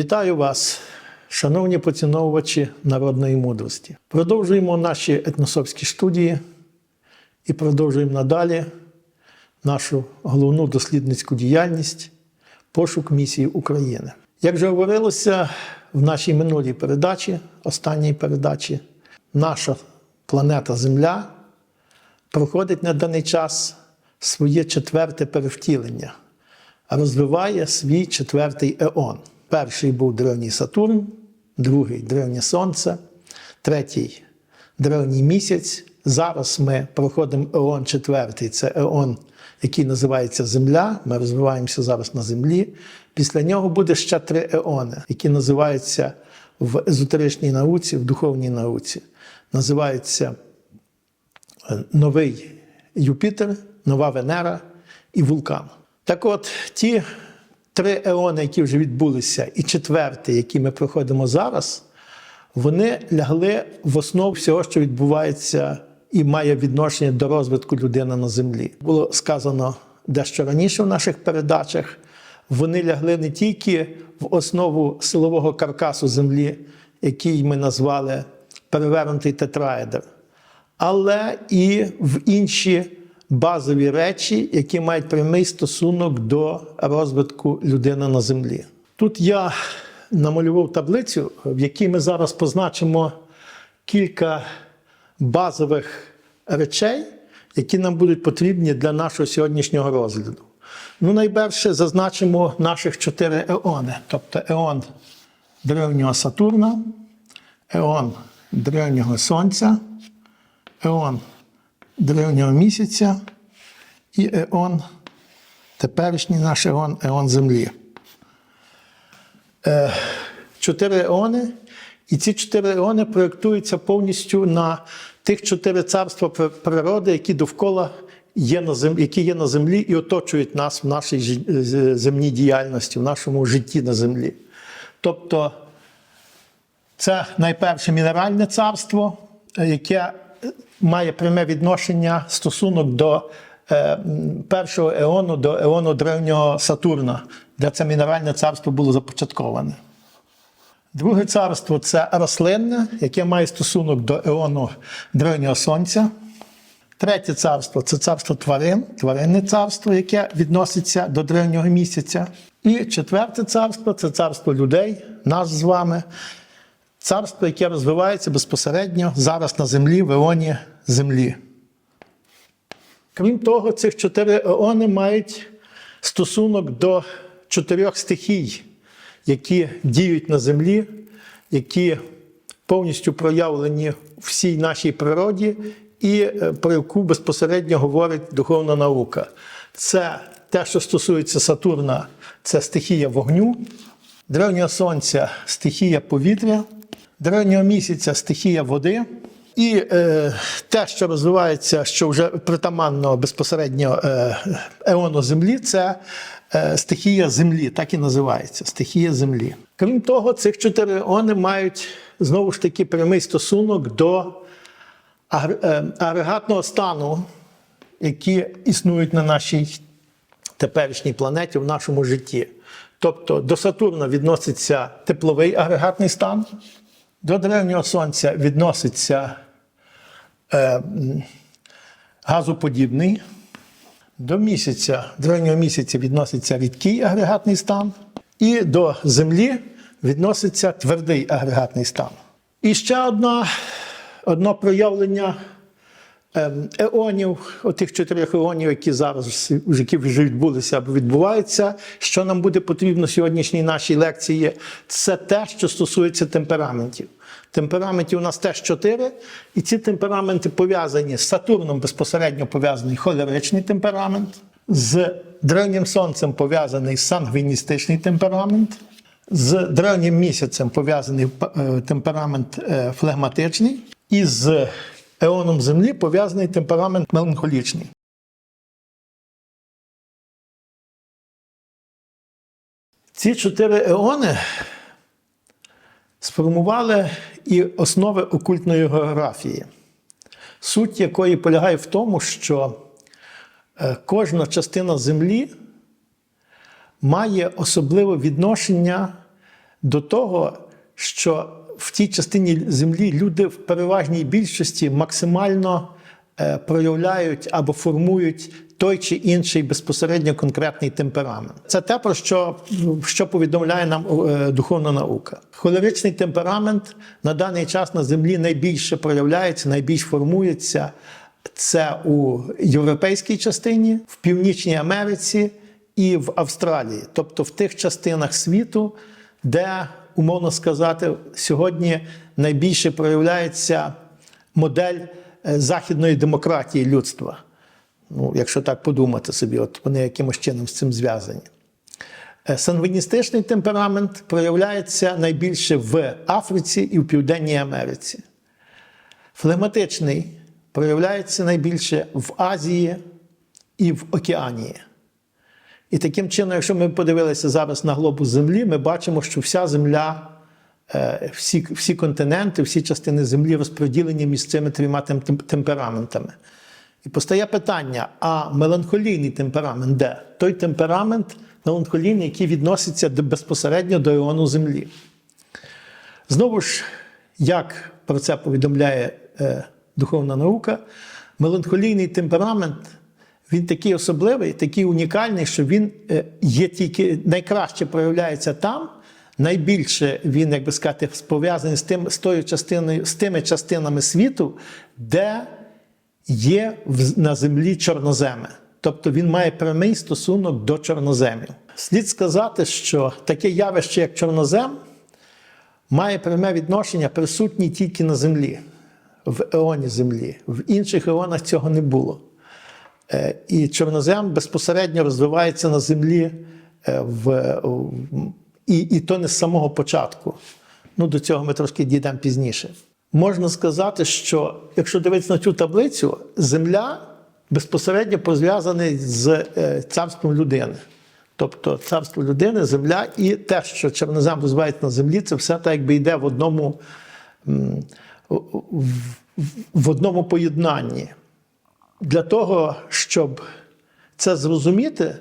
Вітаю вас, шановні поціновувачі народної мудрості. Продовжуємо наші етносовські студії і продовжуємо надалі нашу головну дослідницьку діяльність пошук місії України. Як вже говорилося в нашій минулій передачі, останній передачі, наша планета Земля проходить на даний час своє четверте перевтілення, розвиває свій четвертий еон. Перший був древній Сатурн, другий древнє Сонце, третій древній місяць. Зараз ми проходимо еон четвертий, це еон, який називається Земля. Ми розвиваємося зараз на Землі. Після нього буде ще три еони, які називаються в езотеричній науці, в духовній науці. Називаються е, новий Юпітер, нова Венера і вулкан. Так от, ті три еони, які вже відбулися, і четвертий, який ми проходимо зараз, вони лягли в основу всього, що відбувається і має відношення до розвитку людини на землі. Було сказано дещо раніше в наших передачах. Вони лягли не тільки в основу силового каркасу землі, який ми назвали перевернутий тетраедр, але і в інші базові речі, які мають прямий стосунок до розвитку людини на землі. Тут я намалював таблицю, в якій ми зараз позначимо кілька базових речей, які нам будуть потрібні для нашого сьогоднішнього розгляду. Ну, найперше зазначимо наших чотири еони, тобто еон древнього Сатурна, еон древнього Сонця, еон древнього місяця і еон, теперішній наш еон, еон Землі. Е, Чотири еони, і ці чотири еони проєктуються повністю на тих чотири царства природи, які довкола є на землі, які є на землі і оточують нас в нашій земній діяльності, в нашому житті на землі. Тобто це найперше мінеральне царство, е, яке має пряме відношення стосунок до е, першого еону, до еону древнього Сатурна, де це мінеральне царство було започатковане. Друге царство це рослинне, яке має стосунок до еону древнього сонця. Третє царство це царство тварин, тваринне царство, яке відноситься до древнього місяця. І четверте царство це царство людей, нас з вами, царство, яке розвивається безпосередньо зараз на землі, в еоні землі. Крім того, цих чотири еони мають стосунок до чотирьох стихій, які діють на землі, які повністю проявлені в всій нашій природі, і е, про яку безпосередньо говорить духовна наука. Це те, що стосується Сатурна, це стихія вогню, древнього сонця стихія повітря, древнього місяця стихія води. І е, те, що розвивається, що вже притаманно безпосередньо е, еону Землі, це е, стихія Землі, так і називається стихія Землі. Крім того, цих чотири еони мають знову ж таки прямий стосунок до е, агрегатного стану, які існують на нашій теперішній планеті, в нашому житті. Тобто до Сатурна відноситься тепловий агрегатний стан, до древнього Сонця відноситься е, газоподібний, до місяця, древнього місяця відноситься рідкий агрегатний стан, і до Землі відноситься твердий агрегатний стан. І ще одна, одне проявлення еонів, отих чотирьох еонів, які зараз які вже відбулися або відбуваються. Що нам буде потрібно в сьогоднішній нашій лекції, це те, що стосується темпераментів. Темпераментів у нас теж чотири, і ці темпераменти пов'язані з Сатурном безпосередньо пов'язаний холеричний темперамент, з древнім сонцем пов'язаний сангвіністичний темперамент, з древнім місяцем пов'язаний е, темперамент е, флегматичний, і з еоном Землі пов'язаний темперамент меланхолічний. Ці чотири еони сформували і основи окультної географії, суть якої полягає в тому, що е, кожна частина Землі має особливе відношення до того, що в тій частині землі люди в переважній більшості максимально е, проявляють або формують той чи інший безпосередньо конкретний темперамент. Це те, про що, що повідомляє нам е, духовна наука. Холеричний темперамент на даний час на землі найбільше проявляється, найбільш формується. Це у європейській частині, в Північній Америці і в Австралії, тобто в тих частинах світу, де, умовно сказати, сьогодні найбільше проявляється модель е, західної демократії людства. Ну, якщо так подумати собі, от вони якимось чином з цим зв'язані. Е, Сангвіністичний темперамент проявляється найбільше в Африці і в Південній Америці. Флегматичний проявляється найбільше в Азії і в Океанії. І таким чином, якщо ми подивилися зараз на глобус Землі, ми бачимо, що вся Земля, е, всі, всі континенти, всі частини Землі розподілені між цими трьома тем- тем- темпераментами. І постає питання: а меланхолійний темперамент де? Той темперамент меланхолійний, який відноситься безпосередньо до іону Землі. Знову ж, як про це повідомляє е, духовна наука, меланхолійний темперамент він такий особливий, такий унікальний, що він е, є тільки найкраще проявляється там. Найбільше він, як би сказати, пов'язаний з тим, з тою частиною, з тими частинами світу, де є на землі чорноземи. Тобто він має прямий стосунок до чорноземів. Слід сказати, що таке явище, як чорнозем, має пряме відношення присутній тільки на землі, в еоні землі. В інших еонах цього не було. Е, І чорнозем безпосередньо розвивається на землі е, в, і, і то не з самого початку. Ну, до цього ми трошки дійдемо пізніше. Можна сказати, що якщо дивитися на цю таблицю, земля безпосередньо пов'язана з е, царством людини. Тобто царство людини, земля і те, що чорнозем розвивається на землі, це все так якби йде в одному, в- в одному поєднанні. Для того, щоб це зрозуміти,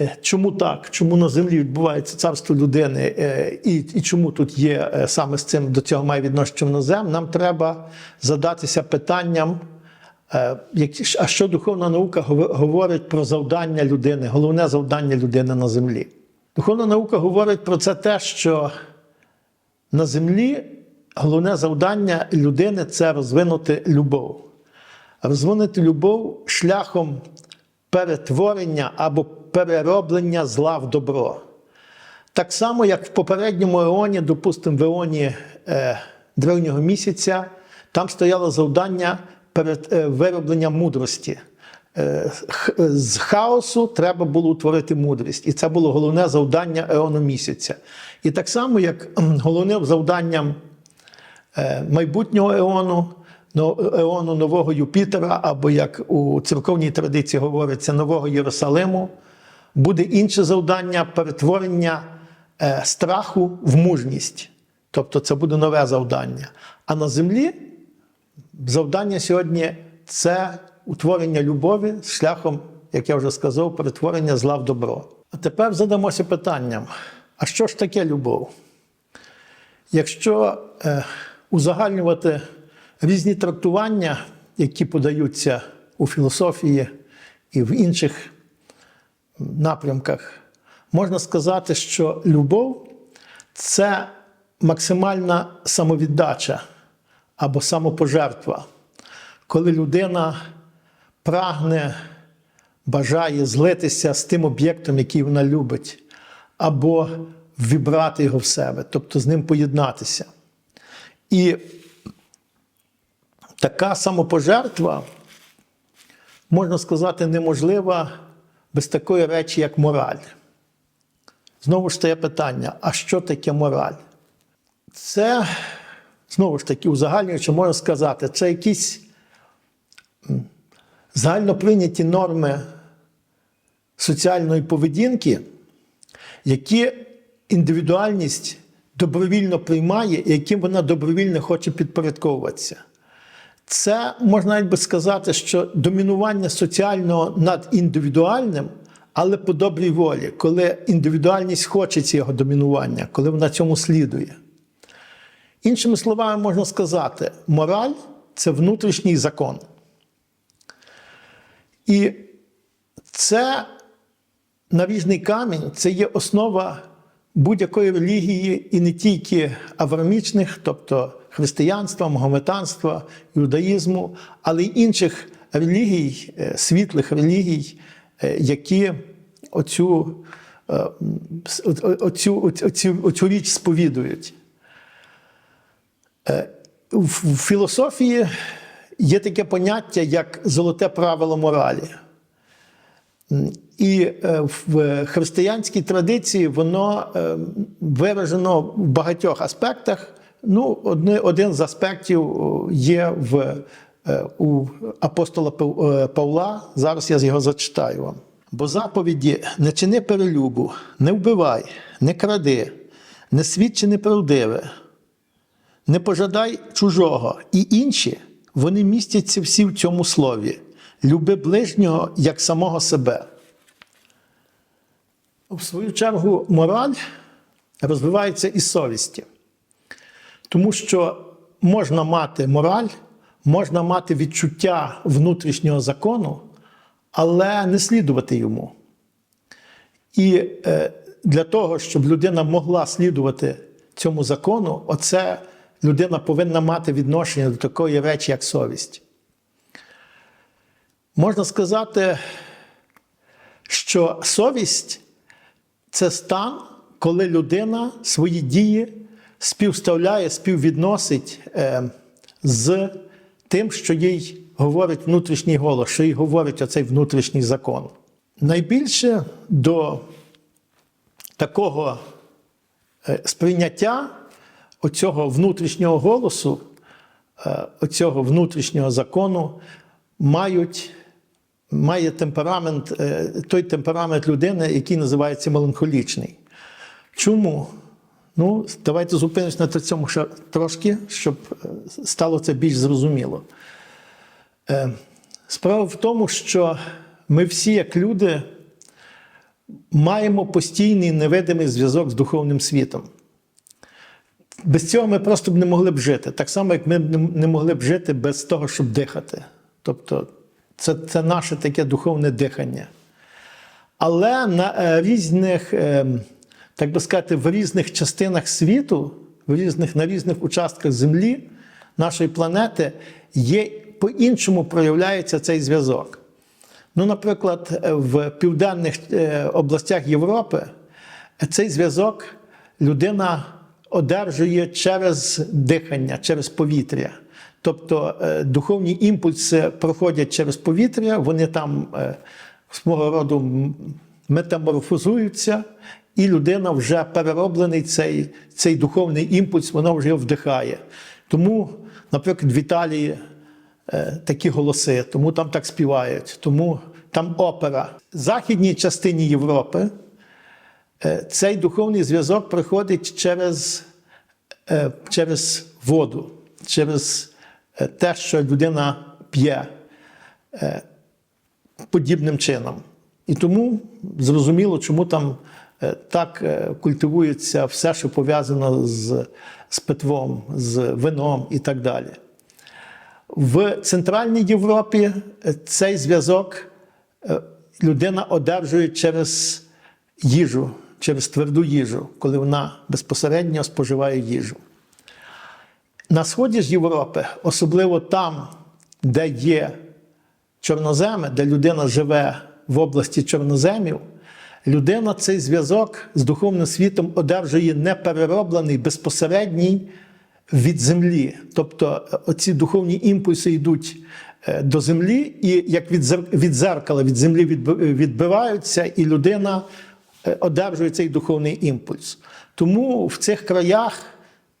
е, чому так, чому на землі відбувається царство людини, е, і, і чому тут є е, саме з цим до цього має відношення чорнозем, нам треба задатися питанням, а що духовна наука говорить про завдання людини, головне завдання людини на землі. Духовна наука говорить про це те, що на землі головне завдання людини це розвинути любов. Розвинути любов шляхом перетворення або перероблення зла в добро. Так само, як в попередньому еоні, допустимо, в еоні е, древнього місяця, там стояло завдання перед е, вироблення мудрості. Е, х- з хаосу треба було утворити мудрість. І це було головне завдання еону місяця. І так само, як головним завданням е, майбутнього еону, еону нового Юпітера, або як у церковній традиції говориться, нового Єрусалиму, буде інше завдання перетворення е, страху в мужність. Тобто це буде нове завдання. А на землі завдання сьогодні це утворення любові шляхом, як я вже сказав, перетворення зла в добро. А тепер задамося питанням: а що ж таке любов? Якщо е, узагальнювати різні трактування, які подаються у філософії і в інших напрямках, можна сказати, що любов це максимальна самовіддача або самопожертва, коли людина прагне, бажає злитися з тим об'єктом, який вона любить, або вібрати його в себе, тобто з ним поєднатися. І така самопожертва, можна сказати, неможлива без такої речі, як мораль. Знову ж стає питання: а що таке мораль? Це, знову ж таки, узагальнюючи, можна сказати, це якісь загальноприйняті норми соціальної поведінки, які індивідуальність добровільно приймає, і яким вона добровільно хоче підпорядковуватися. Це можна би сказати, що домінування соціального над індивідуальним але по добрій волі, коли індивідуальність хоче цього домінування, коли вона цьому слідує. Іншими словами, можна сказати, мораль це внутрішній закон. І це наріжний камінь це є основа будь-якої релігії, і не тільки аврамічних, тобто християнства, магометанства, іудаїзму, але й інших релігій, е, світлих релігій, е, які оцю, е, оцю, оцю, оцю річ сповідують. В філософії є таке поняття, як золоте правило моралі. І в християнській традиції воно виражено в багатьох аспектах. Ну, одне- один з аспектів є в, е, у апостола е, Павла. Зараз я його зачитаю вам. Бо заповіді не чини перелюбу, не вбивай, не кради, не свідчи неправдиве, не пожадай чужого і інші, вони містяться всі в цьому слові. Люби ближнього як самого себе. В свою чергу, мораль розвивається із совісті. Тому що можна мати мораль, можна мати відчуття внутрішнього закону, але не слідувати йому. І е, для того, щоб людина могла слідувати цьому закону, оце людина повинна мати відношення до такої речі, як совість. Можна сказати, що совість це стан, коли людина свої дії співставляє, співвідносить е, з тим, що їй говорить внутрішній голос, що їй говорить оцей внутрішній закон. Найбільше до такого е, сприйняття оцього внутрішнього голосу, е, оцього внутрішнього закону мають, має темперамент, той темперамент людини, який називається меланхолічний. Чому? Ну, давайте зупинимось на цьому ще трошки, щоб е, стало це більш зрозуміло. Е, Справа в тому, що ми всі, як люди, маємо постійний невидимий зв'язок з духовним світом. Без цього ми просто б не могли б жити. Так само, як ми не- могли б жити без того, щоб дихати. Тобто, це, це наше таке духовне дихання. Але на е, різних, е, так би сказати, в різних частинах світу, в різних, на різних участках землі, нашої планети, є по-іншому проявляється цей зв'язок. Ну, наприклад, в південних е, областях Європи е, цей зв'язок людина одержує через дихання, через повітря. Тобто е, духовні імпульси проходять через повітря, вони там свого роду метаморфозуються, і людина вже перероблений цей, цей духовний імпульс, вона вже його вдихає. Тому, наприклад, в Італії е, такі голоси, тому там так співають, тому там опера. В західній частині Європи е, цей духовний зв'язок приходить через, е, через воду, через е, те, що людина п'є е, подібним чином. І тому зрозуміло, чому там так е, культивується все, що пов'язано з, з питвом, з вином і так далі. В Центральній Європі е, цей зв'язок е, людина одержує через їжу, через тверду їжу, коли вона безпосередньо споживає їжу. На сході ж Європи, особливо там, де є чорноземи, де людина живе в області чорноземів, людина цей зв'язок з духовним світом одержує неперероблений, безпосередній від землі. Тобто е, оці духовні імпульси йдуть е, до землі, і як від зер- від зеркала, від землі відби- відбиваються, і людина е, одержує цей духовний імпульс. Тому в цих краях.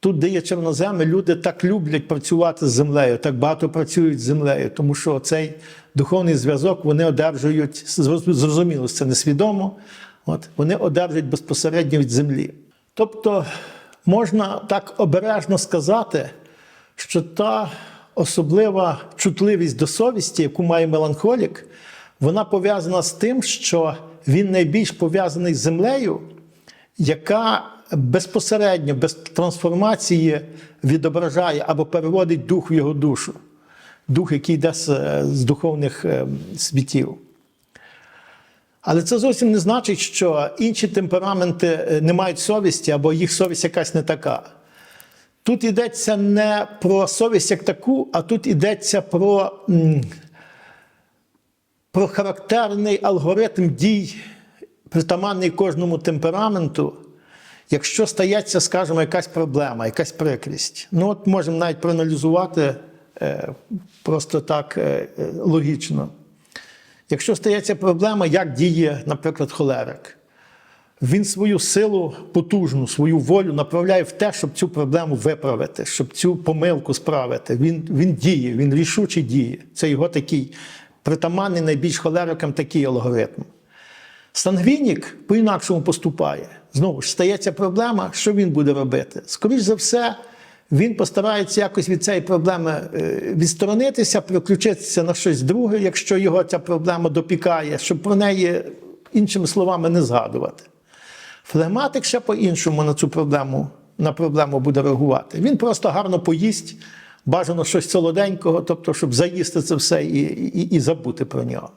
Тут, де є чорноземи, люди так люблять працювати з землею, так багато працюють з землею, тому що цей духовний зв'язок вони одержують, зрозуміло, це несвідомо, от, вони одержують безпосередньо від землі. Тобто можна так обережно сказати, що та особлива чутливість до совісті, яку має меланхолік, вона пов'язана з тим, що він найбільш пов'язаний з землею, яка безпосередньо, без трансформації відображає або переводить дух в його душу, дух, який йде з, з духовних е, світів. Але це зовсім не значить, що інші темпераменти е, не мають совісті або їх совість якась не така. Тут йдеться не про совість як таку, а тут йдеться про, про характерний алгоритм дій, притаманний кожному темпераменту. Якщо стається, скажімо, якась проблема, якась прикрість. Ну, от можемо навіть проаналізувати е, просто так е, е, логічно. Якщо стається проблема, як діє, наприклад, холерик, він свою силу потужну, свою волю направляє в те, щоб цю проблему виправити, щоб цю помилку справити. Він, він діє, він рішуче діє. Це його такий притаманний найбільш холерикам такий алгоритм. Сангвінік по-інакшому поступає. Знову ж стається проблема, що він буде робити? Скоріше за все, він постарається якось від цієї проблеми е, відсторонитися, переключитися на щось друге, якщо його ця проблема допікає, щоб про неї іншими словами не згадувати. Флегматик ще по-іншому на цю проблему, на проблему буде реагувати. Він просто гарно поїсть, бажано щось солоденького, тобто, щоб заїсти це все і, і, і забути про нього.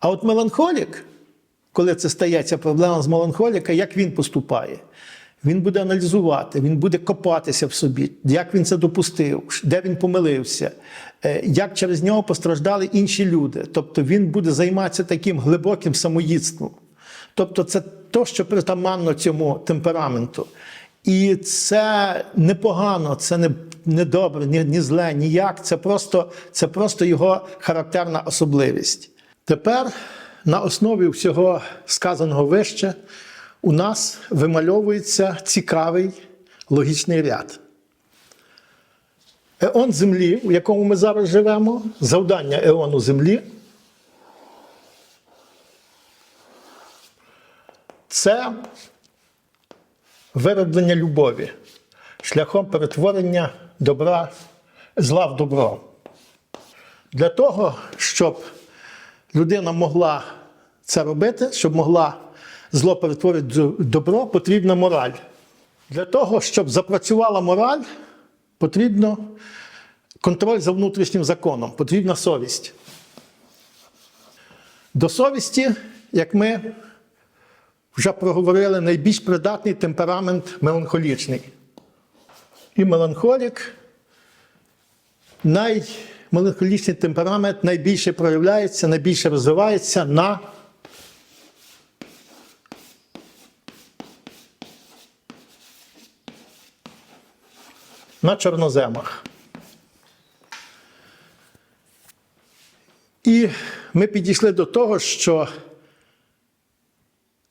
А от меланхолік, коли це стається проблема з меланхоліка, як він поступає? Він буде аналізувати, він буде копатися в собі, як він це допустив, де він помилився, е, як через нього постраждали інші люди. Тобто він буде займатися таким глибоким самоїдством. Тобто, це то, що притаманно цьому темпераменту. І це непогано, це не, не добре, ні, ні зле, ніяк. Це просто, це просто його характерна особливість. Тепер на основі всього сказаного вище у нас вимальовується цікавий логічний ряд. Еон Землі, у якому ми зараз живемо, завдання еону Землі це вироблення любові шляхом перетворення добра, зла в добро. Для того, щоб людина могла це робити, щоб могла зло перетворити в добро, потрібна мораль. Для того, щоб запрацювала мораль, потрібно контроль за внутрішнім законом, потрібна совість. До совісті, як ми вже проговорили, найбільш придатний темперамент меланхолічний. І меланхолік, наймеланхолічний темперамент найбільше проявляється, найбільше розвивається на на чорноземах. І ми підійшли до того, що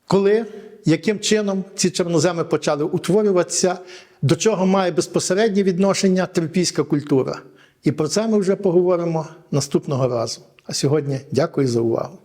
коли, яким чином ці чорноземи почали утворюватися, до чого має безпосереднє відношення трипільська культура. І про це ми вже поговоримо наступного разу. А сьогодні дякую за увагу.